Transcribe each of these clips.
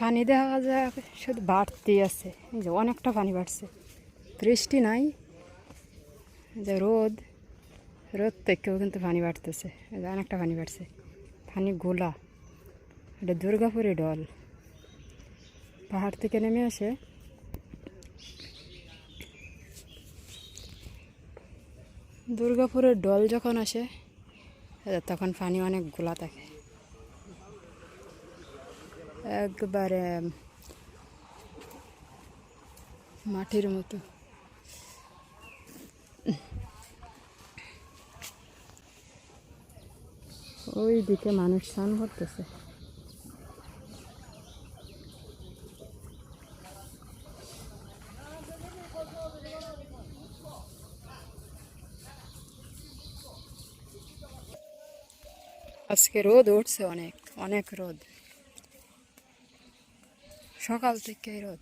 পানি দেখা যায়, শুধু বাড়তেই আছে। যে অনেকটা পানি বাড়ছে। বৃষ্টি নাই যে রোদ রোদ থেকেও কিন্তু পানি বাড়তেছে। অনেকটা পানি বাড়ছে। পানি গোলা। এটা দুর্গাপুরে ডল পাহাড় থেকে নেমে আসে। দুর্গাপুরের ডল যখন আসে তখন পানি অনেক গোলা থাকে। একবারে মাটির মতো। ওই দিকে মানুষ স্নান করতেছে। আজকে রোদ উঠছে অনেক অনেক রোদ। সকাল থেকে রোদ।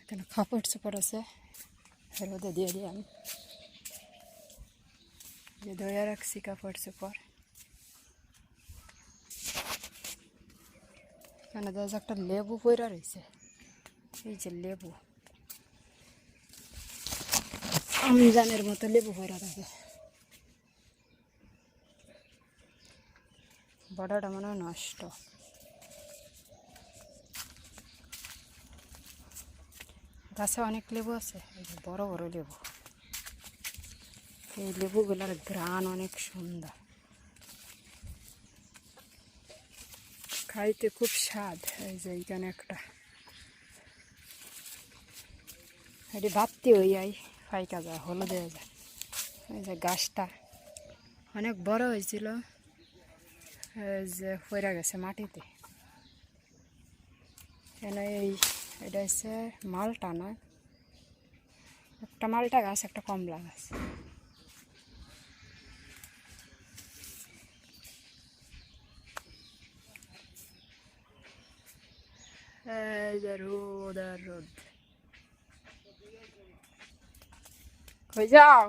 এখানে কাপড় চোপড় আছে রোদে দিয়ে দিই আমি। যে ধরে রাখছি কাপড় চোপড়। এখানে দেখা একটা লেবু পইরা রয়েছে এই যে লেবু। আমজানের মতো লেবু পইরা থাকে। বড়টা মনে হয় নষ্ট। গাছে অনেক লেবু আছে বড় বড় লেবু। এই লেবুগুলোর গ্রান অনেক সুন্দর। খাইতে খুব স্বাদ, এই যে এইখানে একটা। এটি ভাবতে হই আই ফাইকা যায় হলুদে যায় এই যে গাছটা অনেক বড় হয়েছিল যে পড়ে গেছে মাটিতে। কেন এই, এটা হচ্ছে মালটা না? একটা মালটা গাছ, একটা কমলা গাছ। রোদ আর রোদ। কই যাও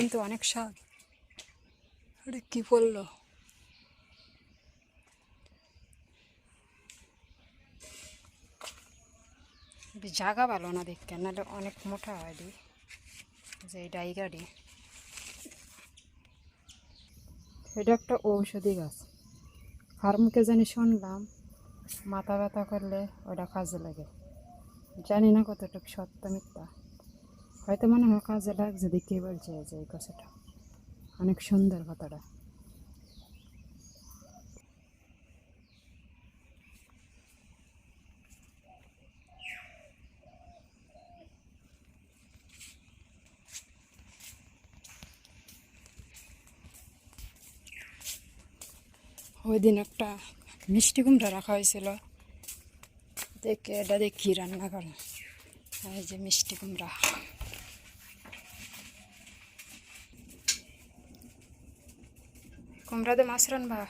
কিন্তু অনেক স্বাদ। আরে, কি পড়ল জায়গা ভালো না দেখতে, নাহলে অনেক মোটা হয় যে ডাই গাড়ি এটা একটা ঔষধি গাছ। ফার্মকে জানি শুনলাম, মাথা ব্যথা করলে ওটা কাজে লাগে। জানি না কতটুকু সত্য মিথ্যা। হয়তো মনে হয় কাজে লাগছে যদি বলছে যে এই গাছটা। অনেক সুন্দর কথাটা। ওই দিন একটা মিষ্টি কুমড়া রাখা হয়েছিল। দেখে এটা দেখি রান্না করে এই যে মিষ্টি কুমড়া। কুমড়া দিয়ে মাছ রানবা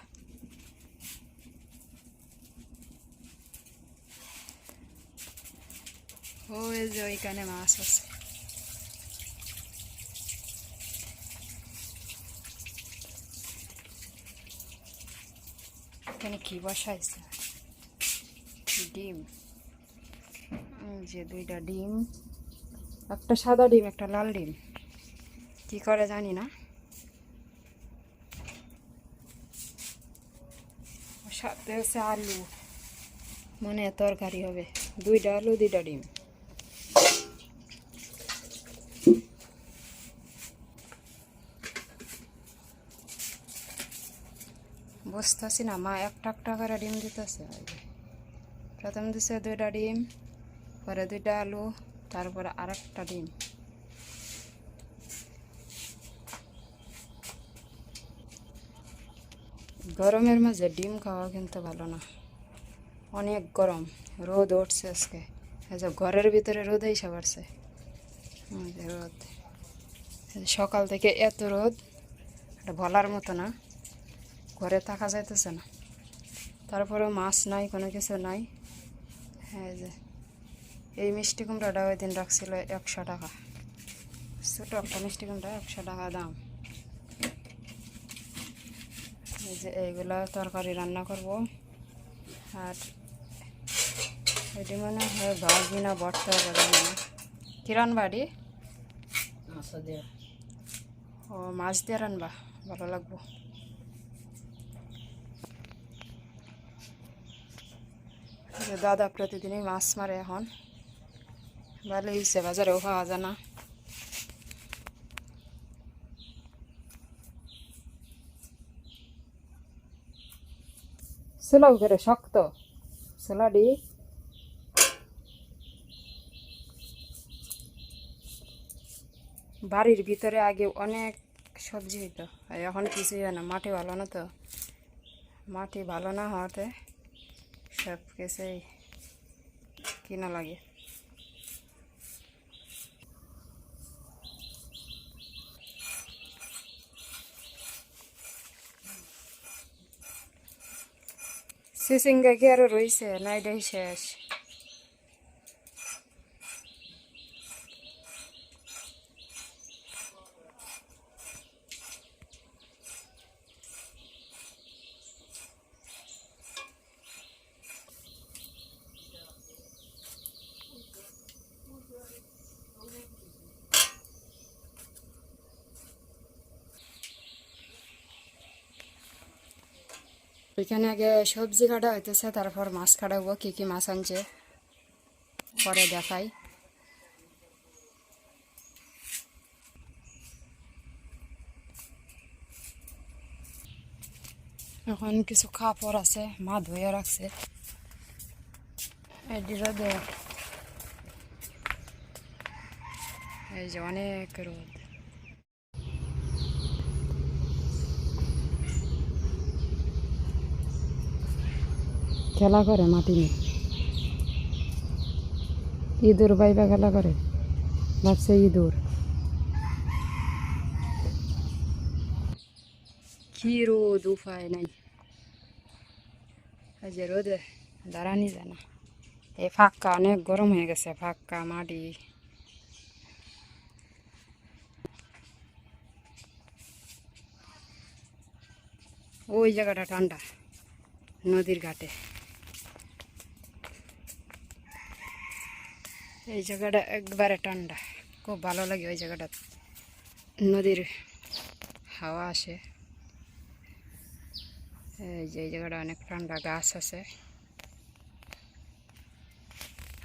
ওই যে ওইখানে মাছ আছে এখানে কি বসাইছে? ডিম। যে দুইটা ডিম, একটা সাদা ডিম, একটা লাল ডিম। কি করে জানি না। সাথে হচ্ছে আলু। মানে তরকারি হবে। দুইটা আলু, দুইটা ডিম। বুঝতেছি না, মা একটা একটা করে ডিম দিতেছে। প্রথম দিছে দুইটা ডিম, পরে দুইটা আলু, তারপরে আর একটা ডিম। গরমের মাঝে ডিম খাওয়া কিন্তু ভালো না। অনেক গরম, রোদ উঠছে আজকে। এই যে ঘরের ভিতরে রোদ এসে পারছে রোদ। সকাল থেকে এত রোদ, এটা বলার মতো না। ঘরে থাকা যাইতেছে না। তারপরেও মাছ নাই কোনো কিছু নাই। হ্যাঁ এই যে এই মিষ্টি কুমড়াটা ওই দিন রাখছিল একশো টাকা। ছোটো একটা মিষ্টি কুমড়া একশো টাকা দাম। এই যে এইগুলা তরকারি রান্না করব। আর এটি মনে হয় ভাজি না ভর্তা করে না। কিরণ বাড়ি ও মাছ দিয়ে রানবা ভালো লাগবো এই যে দাদা প্রতিদিনই মাছ মারে এখন। ভালো হয়েছে বাজারেও পাওয়া যায় না। সোলাও করে শক্ত। সোলাডি বাড়ির ভিতরে আগে অনেক সবজি হইতো এখন কিছুই হয় না মাটি ভালো না তো। মাটি ভালো না হওয়াতে সব কিছুই কিনা লাগে সিসিঙ্গা কি আরও রয়েছে না এটাই শেষ এখানে আগে সবজি কাটা হইতেছে, তারপর মাছ কাটাবো, কি কি মাছ আনছে, পরে দেখাই। এখন কিছু কাপড় আছে, মা ধুয়ে রাখছে। এটি রোদে। এই যে অনেক রোদ। খেলা করে মাটি নিয়ে ইঁদুর বাইবা খেলা করে ভাবছে ইঁদুর। কি রোদ উপায় নাই। যে রোদে দাঁড়ানি যায় না এই ফাঁকা, অনেক গরম হয়ে গেছে, ফাঁকা মাটি। ওই জায়গাটা ঠান্ডা, নদীর ঘাটে। এই জায়গাটা একবারে ঠান্ডা। খুব ভালো লাগে ওই জায়গাটা। নদীর হাওয়া আসে। এই যে এই জায়গাটা অনেক ঠান্ডা, গাছ আছে।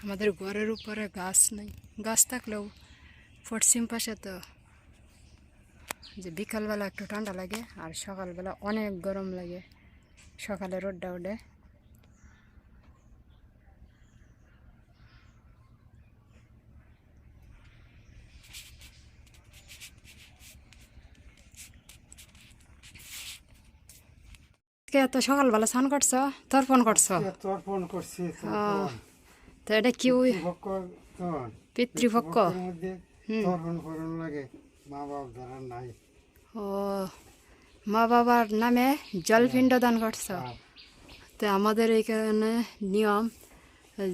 আমাদের ঘরের উপরে গাছ নেই। গাছ থাকলেও পশ্চিম পাশে তো যে বিকালবেলা একটু ঠান্ডা লাগে আর সকালবেলা অনেক গরম লাগে। সকালে রোদটা ওঠে। আজকে এত সকালবেলা স্নান করছ তর্পণ করছ? তর্পণ করছি তো এটা কি ওই পিতৃপক্ষ তর্পণ। করণ লাগে মা দ্বারা নাই। ও মা বাবার নামে জলপিণ্ড দান করছ? তো আমাদের এইখানে নিয়ম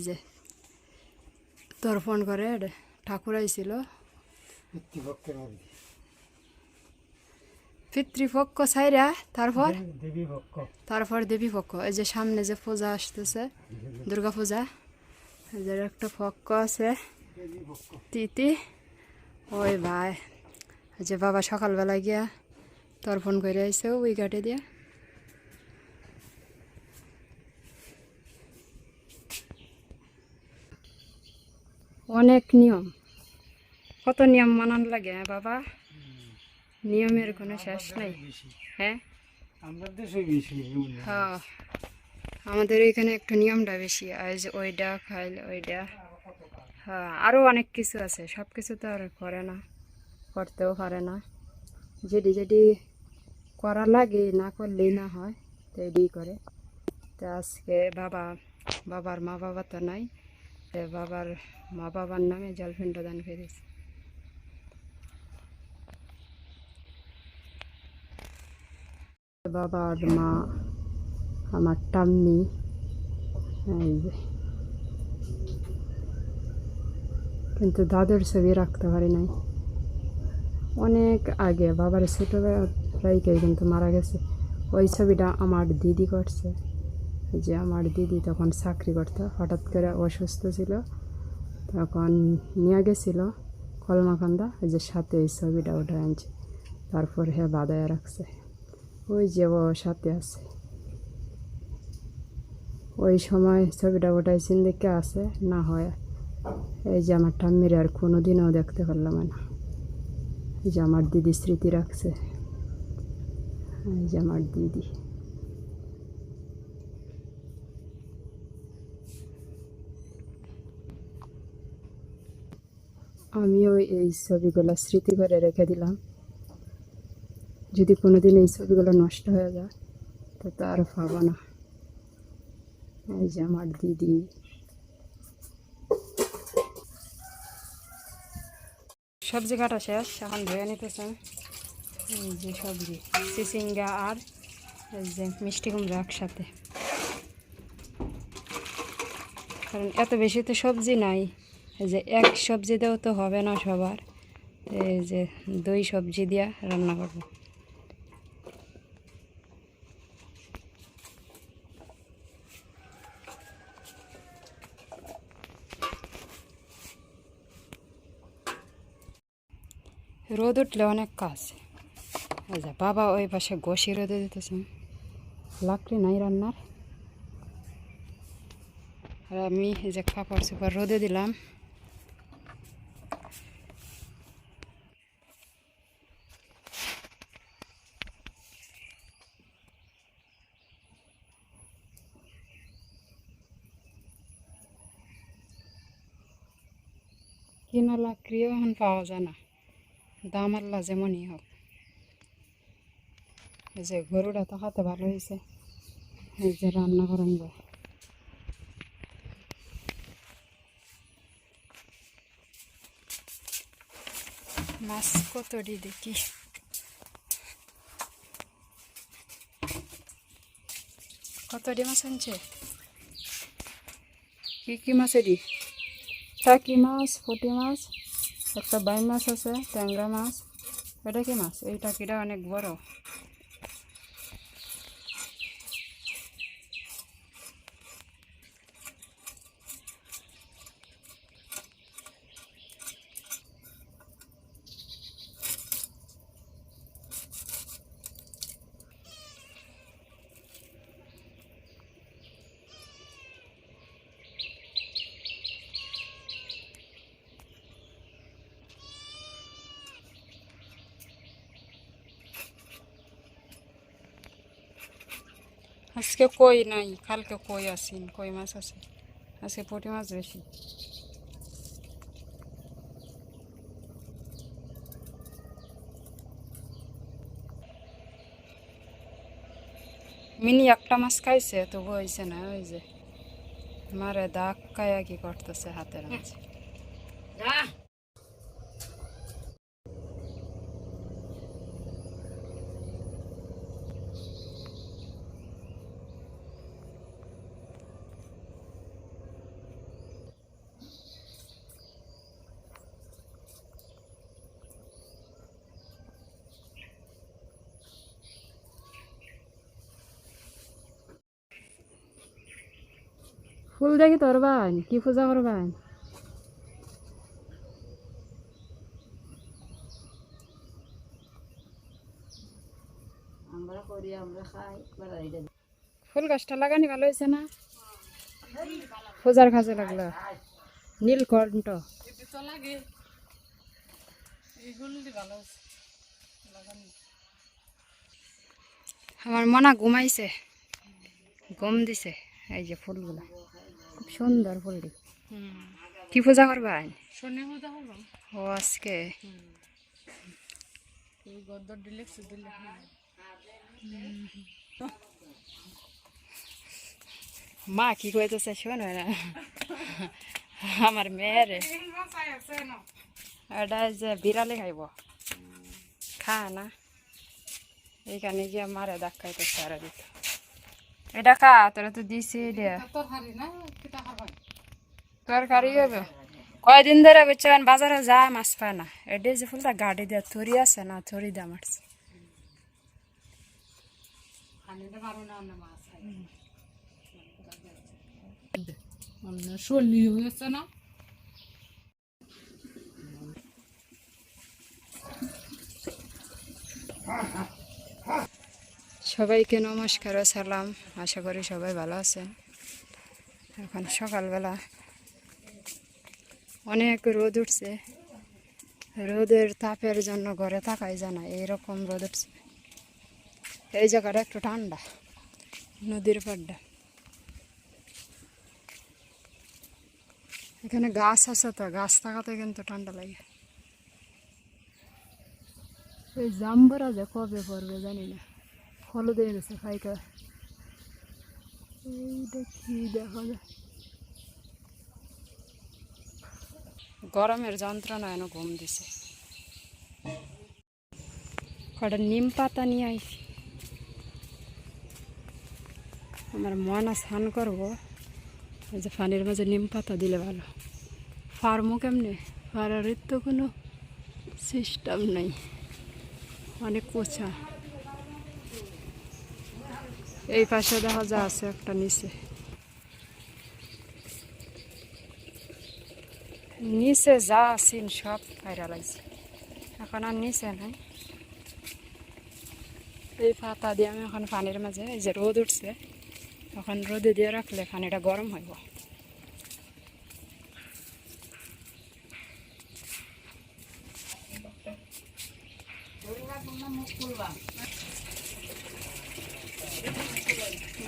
যে তর্পণ করে ঠাকুর আইছিল পিতৃপক্ষের মধ্যে। পিতৃপক্ষ সাইরা তারপর? তারপর দেবী পক্ষ এই যে সামনে যে পূজা আসতেছে দুর্গা পূজা যে একটা পক্ষ আছে তিতি। ওই ভাই যে বাবা সকালবেলা গিয়া তর্পণ করে আইসে ওই ঘাটে দিয়া। অনেক নিয়ম। কত নিয়ম মানান লাগে বাবা? নিয়মের কোনো শেষ নাই। হ্যাঁ? বেশি হ্যাঁ। আমাদের এখানে একটু নিয়মটা বেশি আজ ওইটা খাইল ওইটা হ্যাঁ আরও অনেক কিছু আছে সব কিছু তো আর করে না করতেও পারে না। যেটি যেটি করা লাগে না করলেই না হয় তো এডি করে। তো আজকে বাবা বাবার মা বাবা তো নাই তো বাবার মা বাবার নামে জলপিণ্ড দান করেছে কিন্তু দাদুর ছবি রাখতে পারি নাই অনেক আগে বাবার ছোটোবেলায় কিন্তু মারা গেছে ওই ছবিটা আমার দিদি করছে যে আমার দিদি তখন চাকরি করতো হঠাৎ করে অসুস্থ ছিল তখন নিয়ে গেছিল কলমাকান্দা যে সাথে এই ছবিটা উঠে আনছে তারপর হে বাদায় রাখছে ওই যে সাথে আছে। ওই সময় ছবিটা ওটাইছেন দেখে আছে, না হয় এই যে আমার ঠাম্মির আর কোনো দিনও দেখতে পারলাম না। এই যে আমার দিদি স্মৃতি রাখছে। এই যে আমার দিদি। আমিও এই ছবিগুলো স্মৃতি করে রেখে দিলাম। যদি কোনো দিন এই ছবিগুলো নষ্ট হয়ে যায়, তো তো আর পাবো না। এই যে আমার দিদি। সবজি কাটা শেষ, এখন ধুয়ে নিতেছে। এই যে সবজি চিচিঙ্গা আর এই যে মিষ্টি কুমড়ো একসাথে। কারণ এত বেশি তো সবজি নাই, এই যে এক সবজি দিয়েও তো হবে না সবার, এই যে দুই সবজি দিয়া রান্না করব। রোদ উঠলে অনেক কাজ। এই বাবা ওই পাশে গোসি রোদে দিতেছে। লাকড়ি নাই রান্নার। আর আমি যে কাপড় চোপড় রোদে দিলাম। কিনা লাকড়িও এখন পাওয়া যায় না। দাম আল্লাহ যেমনই হোক। এই যে গরুটা তো খাতে ভালো হয়েছে এই যে রান্না করেন মাছ কতটি দেখি। কতটি মাছ আনছে? কি কি মাছ এটি? টাকি মাছ, পুঁটি মাছ একটা বাই মাছ আছে ট্যাংরা মাছ। এটা কি মাছ? এই টাকিটা অনেক বড়। আজকে কই নাই, কালকে কই আসিন, কই মাছ আছে? আজকে পুঁটি মাছ বেশি। মিনি একটা মাছ খাইছে তবু হয়েছে না, ওই যে মারে দাগ কায়া কি করতেছে হাতের মাঝে। ফুল দেখি তোরবান কি পূজা আমরা করি আমরা খাই বেড়াইটা ফুল গাছটা লাগানি ভালো হয়েছে না পূজার কাজে লাগল নীলকণ্ঠ তো লাগে এইগুলো ভালো আমার মনা ঘুমাইছে ঘুম দিছে এই যে ফুলগুলা খুব সুন্দর ফুলটি। কি পূজা করবা শনি পূজা ও আজকে? মা কি কইতেছে শোনো না? আমার মেয়েরে। এটা যে বিড়ালে খাইব। খা না। এইখানে গিয়ে মারে ধাক্কাইতে সারা দিত এটা খা তোরা তো দিছি এটা তরকারি হবে? ধরে বাজারে যায় মাছ পায় না এটা যে ফুলটা গাড়ি দিয়ে আছে না সবাইকে নমস্কার সালাম। আশা করি সবাই ভালো আছেন। এখন সকালবেলা অনেক রোদ উঠছে। রোদের তাপের জন্য ঘরে থাকাই যায় না, এইরকম রোদ উঠছে। এই জায়গাটা একটু ঠান্ডা, নদীর পাড়টা। এখানে গাছ আছে তো, গাছ থাকাতে কিন্তু ঠান্ডা লাগে। এই জাম্বরা যে কবে পড়বে জানি না ফলো দিয়ে গেছে ফাইকা এইটা কি দেখা যায়? গরমের যন্ত্রণা এনে ঘুম দিছে। কটা নিম পাতা নিয়ে আইছি। আমার ময়না স্নান করব। যে পানির মাঝে নিম পাতা দিলে ভালো। ফার্মও কেমনে? ফারার তো কোনো সিস্টেম নেই। অনেক কোচা এই পাশে দেখা যা আছে একটা নিচে। নিচে যা আছেন সব পায়রা লাগছে এখন আর নিচে নাই। এই পাতা দিয়ে আমি এখন পানির মাঝে এই যে রোদ উঠছে, এখন রোদে দিয়ে রাখলে পানিটা গরম হইব।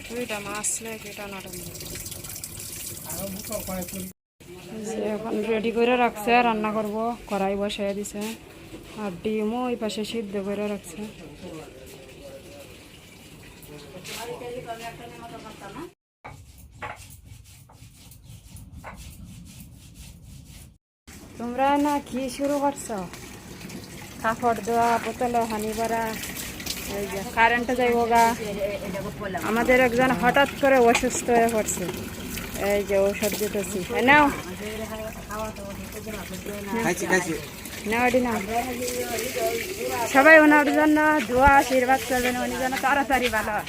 দুইটা মাছ এটা নরম। যে এখন রেডি করে রাখছে, রান্না করব, কড়াই বসাই দিছে। আর ডিমও ওই পাশে সিদ্ধ করে রাখছে। তোমরা না কি শুরু করছ? কাপড় দেওয়া বোতলে হানি ভরা কারেন্টে যাইব গা। আমাদের একজন হঠাৎ করে অসুস্থ হয়ে পড়ছে। এই যে ওষুধ দিতেছি। নাও। নাও এটি নাও। সবাই ওনার জন্য দোয়া আশীর্বাদ করবেন উনি যেন তাড়াতাড়ি ভালো হয়।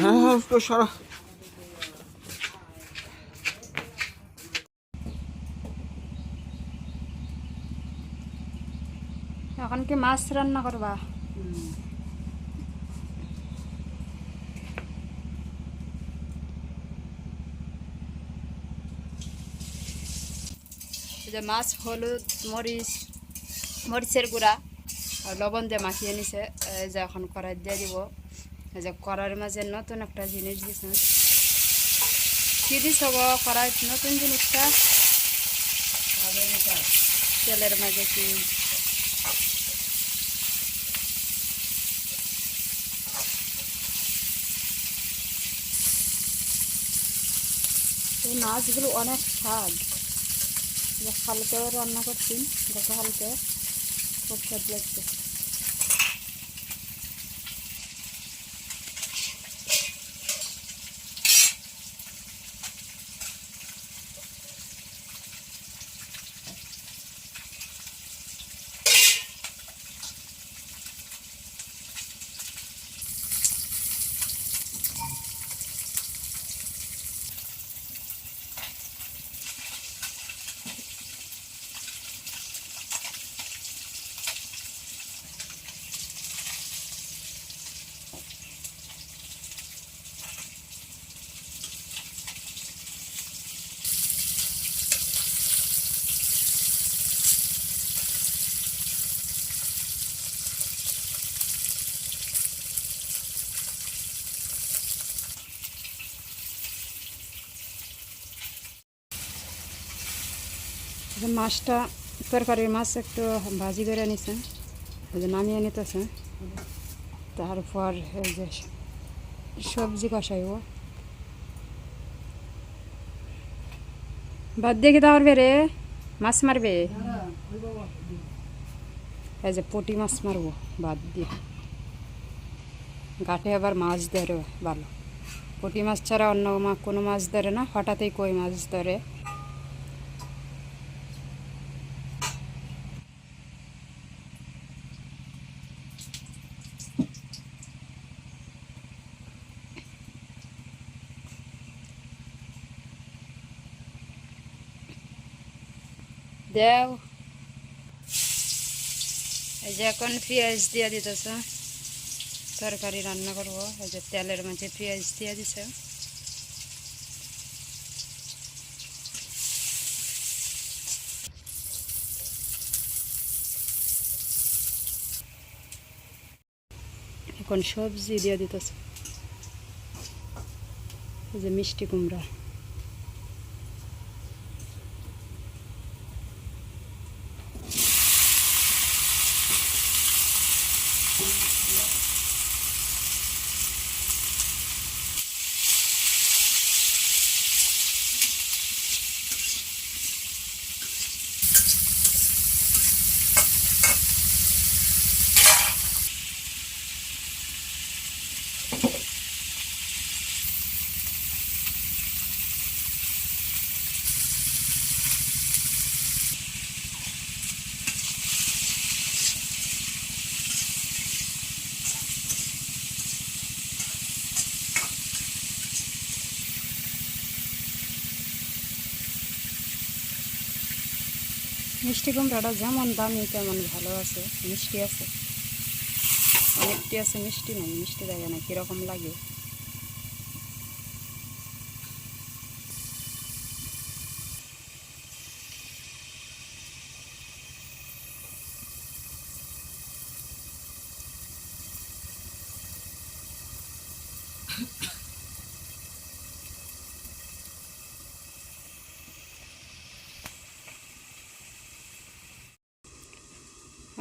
হ্যাঁ সরা। এখন কি মাছ রান্না করবা যে মাছ হলুদ মরিচ মরিচের গুঁড়া লবণ দিয়ে মাখিয়ে নিছে এই যে এখন কড়াই দিয়ে দিব। এই যে কড়ার মাঝে নতুন একটা জিনিস দিছে। কি দিছ গো কড়াই নতুন জিনিসটা? তেলের মাঝে কি? মাছগুলো অনেক স্বাদ। হালকা রান্না করছি। গত হালকা। খুব স্বাদ লাগছে। মাছটা তরকারির মাছ একটু ভাজি করে নিছে এই যে নামিয়ে নিতেছে। তারপর এই যে সবজি কষাইব। বাদ দিয়ে খেতে পারবে রে? মাছ মারবে? এই যে পটি মাছ মারবো, বাদ দিয়ে। ঘাটে আবার মাছ ধরে, ভালো। পুঁটি মাছ ছাড়া অন্য কোনো মাছ ধরে না, হঠাৎই কই মাছ ধরে। দেও। এই যে এখন পেঁয়াজ দিয়ে দিতেছে। তরকারি রান্না করব। এই যে তেলের মাঝে পেঁয়াজ দিয়ে দিছে। এখন সবজি দিয়ে দিতেছে। এই যে মিষ্টি কুমড়া। মিষ্টি কুমড়াটা যেমন দামি, তেমন ভালো আছে। মিষ্টি আছে। অনেকটি আছে মিষ্টি, নাই মিষ্টি দেখে না কীরকম লাগে।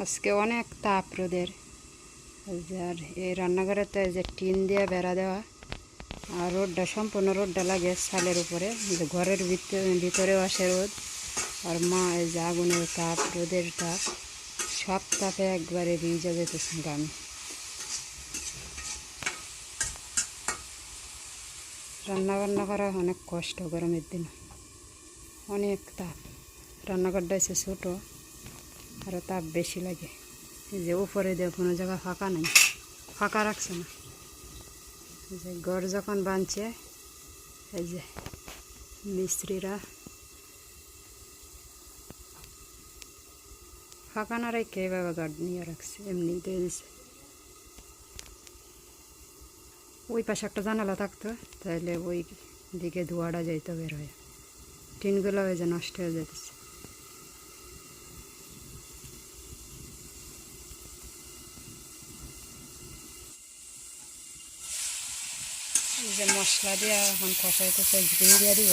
আজকে অনেক তাপ রোদের। আর এই রান্নাঘরে তো যে টিন দিয়ে বেড়া দেওয়া, আর রোদটা সম্পূর্ণ রোদটা লাগে ছালের উপরে। ঘরের ভিতরে, ভিতরেও আসে রোদ। আর মা, এই যে আগুনের তাপ, রোদের তাপ, সব তাপে একবারে ভিজে যেতেছে গামে রান্না বান্না করা অনেক কষ্ট গরমের দিন। অনেক তাপ। রান্নাঘরটা এসে ছোটো। আরও তাপ বেশি লাগে। এই যে উপরে দিয়ে কোনো জায়গা ফাঁকা নেই। ফাঁকা রাখছে না। এই যে ঘর যখন বানছে এই যে মিস্ত্রিরা ফাঁকা না রেখে এভাবে গার্ড নিয়ে রাখছে এমনি দিয়ে দিছে ওই পাশে একটা জানালা থাকতো তাহলে ওই দিকে ধোয়াটা যাইতো বের হয়ে। টিনগুলো ওই যে নষ্ট হয়ে যেতেছে এই যে মশলা দিয়ে এখন কষাইতেছে ঘি দিয়ে দিব।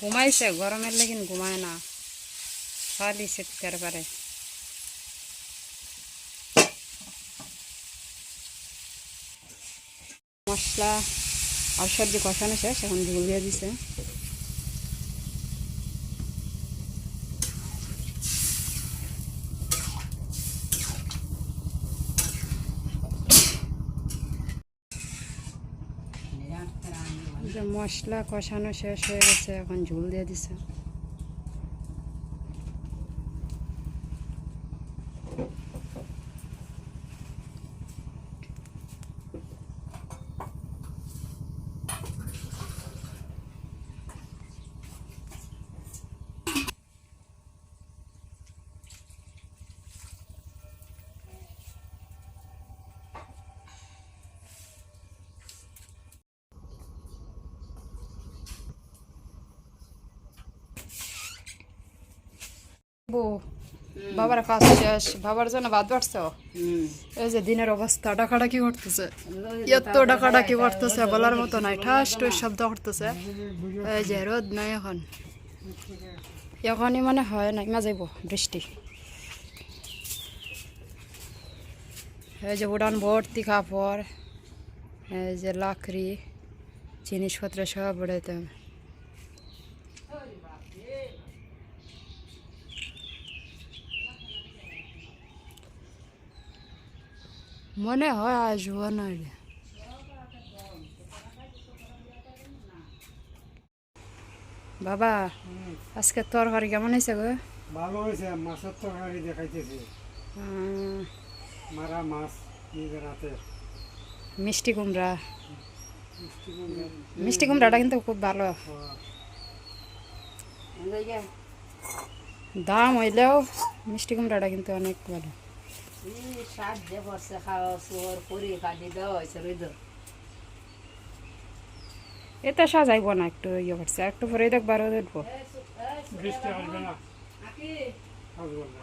ঘুমাইছে গরমের লেগিন ঘুমায় না। খালি চিৎকার পারে মশলা আর সবজি কষানো শেষ এখন ঝুল দিছে। মশলা কষানো শেষ হয়ে গেছে এখন ঝুল দিয়ে দিছে বউ বাবার কাজ শেষ বাবার জন্য বাদ বাড়ছো? এই যে দিনের অবস্থা ডাকাডাকি করতেছে। এত ডাকাডাকি করতেছে বলার মতো নাই ঠাস টুস শব্দ করতেছে। এই যে রোদ নাই এখন। এখনই মানে হয় নাই মা যাইব বৃষ্টি। এই যে উড়ান ভর্তি কাপড় এই যে লাকড়ি জিনিসপত্র সব উড়াইতে হবে। মনে হয় আসব না রে বাবা আজকে তরকারি কেমন হয়েছে গো? ভালো হয়েছে মাছের তরকারি দেখাইতেছে। মারা মাছ নিজের হাতে। মিষ্টি কুমড়া। মিষ্টি কুমড়াটা কিন্তু খুব ভালো। দাম হইলেও মিষ্টি কুমড়াটা কিন্তু অনেক ভালো। সাহায্য করছে খাওয়া শুয়োর পুরি কাটি দেওয়া হয়েছে রইদ এটা সাজাইব না একটু ইয়ে করছে। একটু পরে দেখবার উঠবো বৃষ্টি আসবে না। আসবে না।